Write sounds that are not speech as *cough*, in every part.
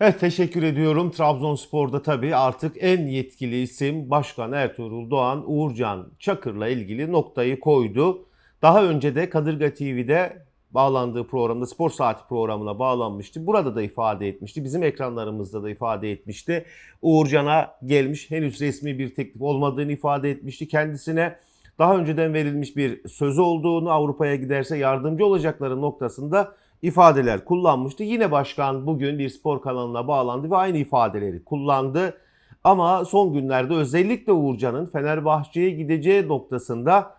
Evet teşekkür ediyorum. Trabzonspor'da tabii artık en yetkili isim Başkan Ertuğrul Doğan Uğurcan Çakır'la ilgili noktayı koydu. Daha önce de Kadırga TV'de bağlandığı programda Spor Saati programına bağlanmıştı. Burada da ifade etmişti. Bizim ekranlarımızda da ifade etmişti. Uğurcan'a gelmiş henüz resmi bir teklif olmadığını ifade etmişti. Kendisine daha önceden verilmiş bir sözü olduğunu Avrupa'ya giderse yardımcı olacakları noktasında ifadeler kullanmıştı. Yine başkan bugün bir spor kanalına bağlandı ve aynı ifadeleri kullandı. Ama son günlerde özellikle Uğurcan'ın Fenerbahçe'ye gideceği noktasında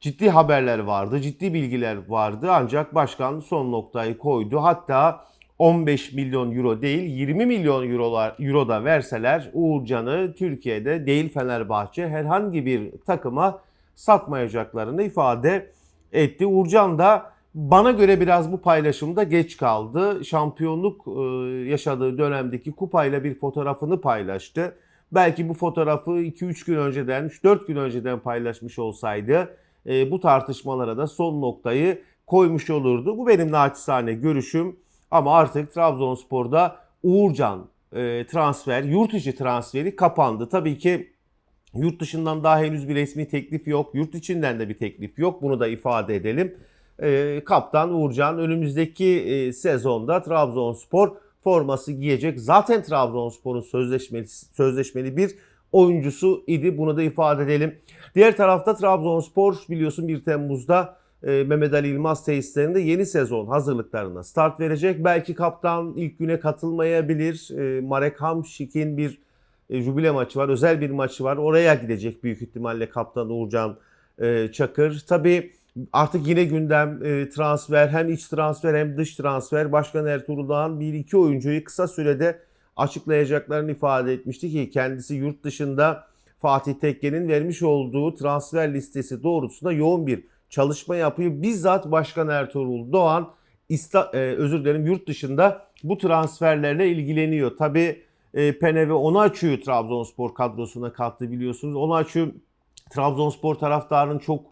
ciddi haberler vardı, ciddi bilgiler vardı. Ancak başkan son noktayı koydu. Hatta 15 milyon euro değil 20 milyon eurolar, euro da verseler Uğurcan'ı Türkiye'de değil Fenerbahçe herhangi bir takıma satmayacaklarını ifade etti. Uğurcan da bana göre biraz bu paylaşımda geç kaldı. Şampiyonluk e, yaşadığı dönemdeki kupayla bir fotoğrafını paylaştı. Belki bu fotoğrafı 2-3 gün önceden, 3-4 gün önceden paylaşmış olsaydı e, bu tartışmalara da son noktayı koymuş olurdu. Bu benim naçizane görüşüm. Ama artık Trabzonspor'da Uğurcan e, transfer, yurt içi transferi kapandı. Tabii ki yurt dışından daha henüz bir resmi teklif yok. Yurt içinden de bir teklif yok. Bunu da ifade edelim. E, Kaptan Uğurcan önümüzdeki e, sezonda Trabzonspor forması giyecek. Zaten Trabzonspor'un sözleşmeli, sözleşmeli bir oyuncusu idi. Bunu da ifade edelim. Diğer tarafta Trabzonspor biliyorsun 1 Temmuz'da e, Mehmet Ali İlmaz tesislerinde yeni sezon hazırlıklarına start verecek. Belki kaptan ilk güne katılmayabilir. E, Marek Hamşik'in bir e, jubile maçı var. Özel bir maçı var. Oraya gidecek büyük ihtimalle kaptan Uğurcan e, Çakır. Tabii artık yine gündem e, transfer hem iç transfer hem dış transfer. Başkan Ertuğrul Dağ'ın bir iki oyuncuyu kısa sürede açıklayacaklarını ifade etmişti ki kendisi yurt dışında Fatih Tekke'nin vermiş olduğu transfer listesi doğrultusunda yoğun bir çalışma yapıyor. Bizzat Başkan Ertuğrul Doğan İsta, e, özür dilerim yurt dışında bu transferlerle ilgileniyor. Tabi e, Peneve onu açıyor Trabzonspor kadrosuna kattı biliyorsunuz. Onu açıyor Trabzonspor taraftarının çok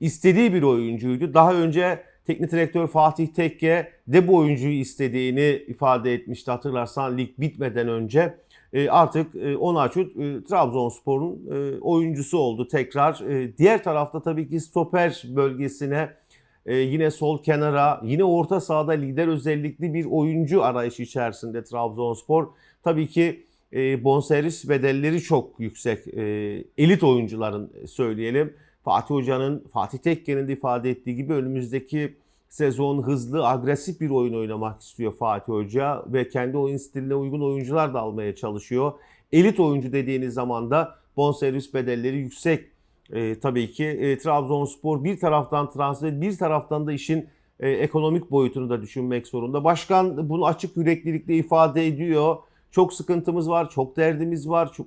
istediği bir oyuncuydu. Daha önce teknik direktör Fatih Tekke de bu oyuncuyu istediğini ifade etmişti. Hatırlarsan lig bitmeden önce e, artık e, Onaçu e, Trabzonspor'un e, oyuncusu oldu tekrar. E, diğer tarafta tabii ki stoper bölgesine e, yine sol kenara yine orta sahada lider özellikli bir oyuncu arayışı içerisinde Trabzonspor. Tabii ki e, bonservis bedelleri çok yüksek. E, elit oyuncuların e, söyleyelim. Fatih Hoca'nın, Fatih Tekke'nin de ifade ettiği gibi önümüzdeki sezon hızlı, agresif bir oyun oynamak istiyor Fatih Hoca ve kendi oyun stiline uygun oyuncular da almaya çalışıyor. Elit oyuncu dediğiniz zaman da bonservis bedelleri yüksek. E, tabii ki e, Trabzonspor bir taraftan transfer, bir taraftan da işin e, ekonomik boyutunu da düşünmek zorunda. Başkan bunu açık yüreklilikle ifade ediyor. Çok sıkıntımız var, çok derdimiz var, çok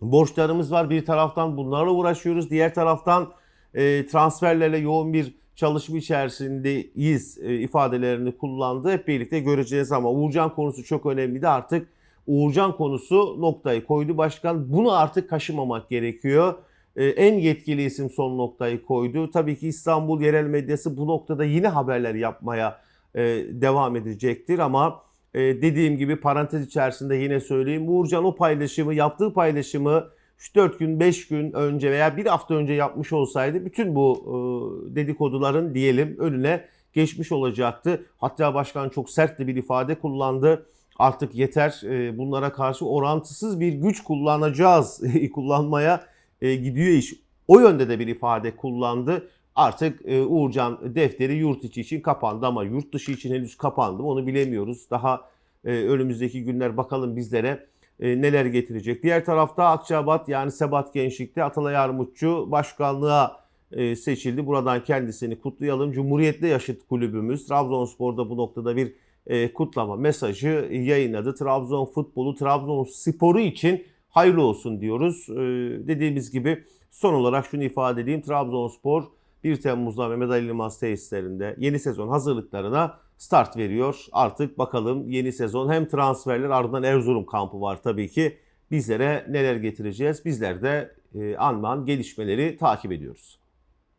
borçlarımız var. Bir taraftan bunlarla uğraşıyoruz. Diğer taraftan e, transferlerle yoğun bir çalışma içerisindeyiz e, ifadelerini kullandı. Hep birlikte göreceğiz ama Uğurcan konusu çok önemliydi. Artık Uğurcan konusu noktayı koydu başkan. Bunu artık kaşımamak gerekiyor. E, en yetkili isim son noktayı koydu. Tabii ki İstanbul yerel medyası bu noktada yine haberler yapmaya e, devam edecektir ama e, dediğim gibi parantez içerisinde yine söyleyeyim. Uğurcan o paylaşımı, yaptığı paylaşımı 3-4 gün, 5 gün önce veya bir hafta önce yapmış olsaydı bütün bu e, dedikoduların diyelim önüne geçmiş olacaktı. Hatta başkan çok sert bir ifade kullandı. Artık yeter e, bunlara karşı orantısız bir güç kullanacağız, *laughs* kullanmaya e, gidiyor iş. O yönde de bir ifade kullandı. Artık e, Uğurcan defteri yurt içi için kapandı ama yurt dışı için henüz kapandı mı onu bilemiyoruz. Daha e, önümüzdeki günler bakalım bizlere e, neler getirecek. Diğer tarafta Akçabat yani Sebat Gençlik'te Atalay Armutçu başkanlığa e, seçildi. Buradan kendisini kutlayalım. Cumhuriyet'le yaşıt kulübümüz Trabzonspor'da bu noktada bir e, kutlama mesajı yayınladı. Trabzon futbolu, Trabzon sporu için hayırlı olsun diyoruz. E, dediğimiz gibi son olarak şunu ifade edeyim. Trabzonspor 1 Temmuz'da Mehmet Ali Yılmaz tesislerinde yeni sezon hazırlıklarına start veriyor. Artık bakalım yeni sezon hem transferler ardından Erzurum kampı var tabii ki. Bizlere neler getireceğiz? Bizler de e, anman gelişmeleri takip ediyoruz.